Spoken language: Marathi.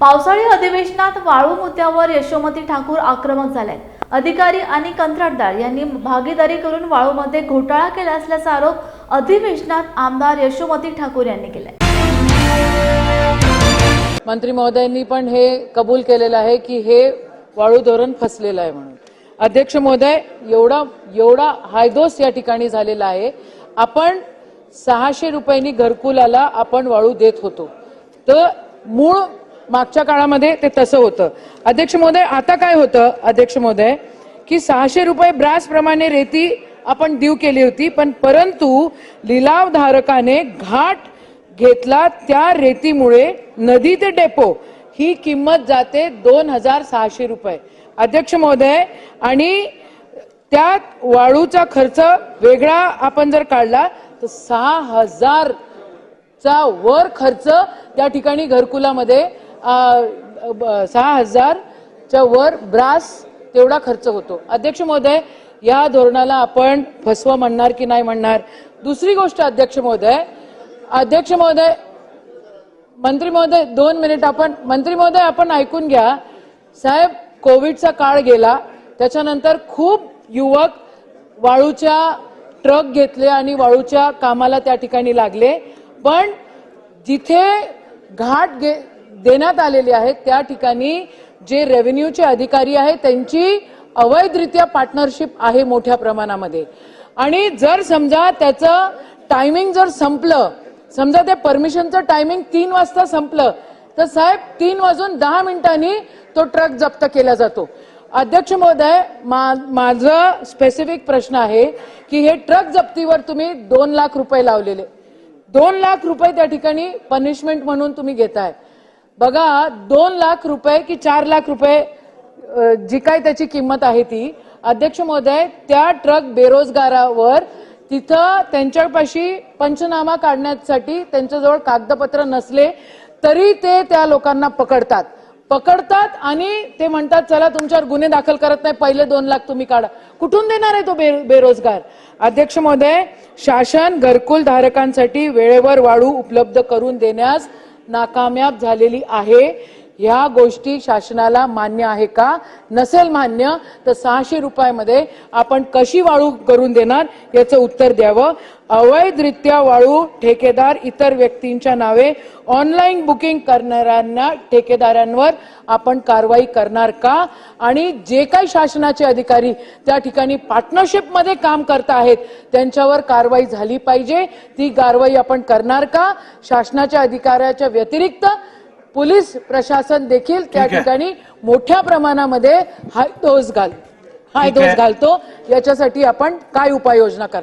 पावसाळी अधिवेशनात वाळू मुद्द्यावर यशोमती ठाकूर आक्रमक झाल्यात अधिकारी आणि कंत्राटदार यांनी भागीदारी करून वाळूमध्ये घोटाळा केला असल्याचा आरोप अधिवेशनात आमदार यशोमती ठाकूर यांनी केलाय. मंत्री महोदयांनी पण हे कबूल केलेलं आहे की हे वाळू धोरण फसलेलं आहे म्हणून. अध्यक्ष महोदय एवढा एवढा हायदोस या ठिकाणी झालेला आहे. आपण सहाशे रुपयांनी घरकुलाला आपण वाळू देत होतो. तर मूळ मागच्या काळामध्ये ते तसं होतं. अध्यक्ष महोदय आता काय होतं? अध्यक्ष महोदय की सहाशे रुपये ब्रास प्रमाणे रेती आपण देऊ केली होती पण परंतु लिलावधारकाने घाट घेतला त्या रेतीमुळे नदी ते डेपो. ही किंमत जाते दोन हजार सहाशे रुपये. अध्यक्ष महोदय आणि त्यात वाळूचा खर्च वेगळा आपण जर काढला तर सहा हजार चा वर खर्च त्या ठिकाणी घरकुलामध्ये सहा हजारच्या वर ब्रास तेवढा खर्च होतो. अध्यक्ष महोदय या धोरणाला आपण फसवं म्हणणार की नाही म्हणणार? दुसरी गोष्ट अध्यक्ष महोदय अध्यक्ष महोदय मंत्री महोदय दोन मिनिट आपण मंत्री महोदय आपण ऐकून घ्या. साहेब कोविडचा काळ गेला त्याच्यानंतर खूप युवक वाळूच्या ट्रक घेतले आणि वाळूच्या कामाला त्या ठिकाणी लागले. पण जिथे घाट गे- देण्यात आलेली आहेत. त्या ठिकाणी जे रेव्हेन्यूचे अधिकारी आहेत त्यांची अवैधरित्या पार्टनरशिप आहे मोठ्या प्रमाणामध्ये. आणि जर समजा त्याचं टायमिंग जर संपलं समजा ते परमिशनचं टायमिंग तीन वाजता संपलं तर साहेब तीन वाजून दहा मिनिटांनी तो ट्रक जप्त केला जातो. अध्यक्ष महोदय मा- माझं स्पेसिफिक प्रश्न आहे की हे ट्रक जप्तीवर तुम्ही दोन लाख रुपये लावलेले. दोन लाख रुपये त्या ठिकाणी पनिशमेंट म्हणून तुम्ही घेताय. बघा दोन लाख रुपये की चार लाख रुपये जी काय त्याची किंमत आहे ती अध्यक्ष महोदय त्या ट्रक बेरोजगारावर तिथं त्यांच्यापाशी पंचनामा काढण्यासाठी त्यांच्याजवळ कागदपत्र नसले तरी ते त्या लोकांना पकडतात. पकडतात आणि ते म्हणतात चला तुमच्यावर गुन्हे दाखल करत नाही पहिले दोन लाख तुम्ही काढा. कुठून देणार आहे तो बे- बेरोजगार? अध्यक्ष महोदय शासन घरकुल धारकांसाठी वेळेवर वाळू उपलब्ध करून देण्यास नाकामयाब झालेली आहे. ह्या गोष्टी शासनाला मान्य आहे का? नसेल मान्य तर सहाशे रुपयामध्ये आपण कशी वाळू करून देणार याचं उत्तर द्यावं. अवैधरित्या वाळू ठेकेदार इतर व्यक्तींच्या नावे ऑनलाईन बुकिंग करणाऱ्यांना ठेकेदारांवर आपण कारवाई करणार का? आणि जे काही शासनाचे अधिकारी त्या ठिकाणी पार्टनरशिपमध्ये काम करत आहेत त्यांच्यावर कारवाई झाली पाहिजे. ती कारवाई आपण करणार का? शासनाच्या अधिकाऱ्याच्या व्यतिरिक्त पोलीस प्रशासन देखील त्या. ठिकाणी मोठ्या प्रमाणामध्ये हाय डोस घाल हाय. डोस घालतो याच्यासाठी आपण काय उपाययोजना करणार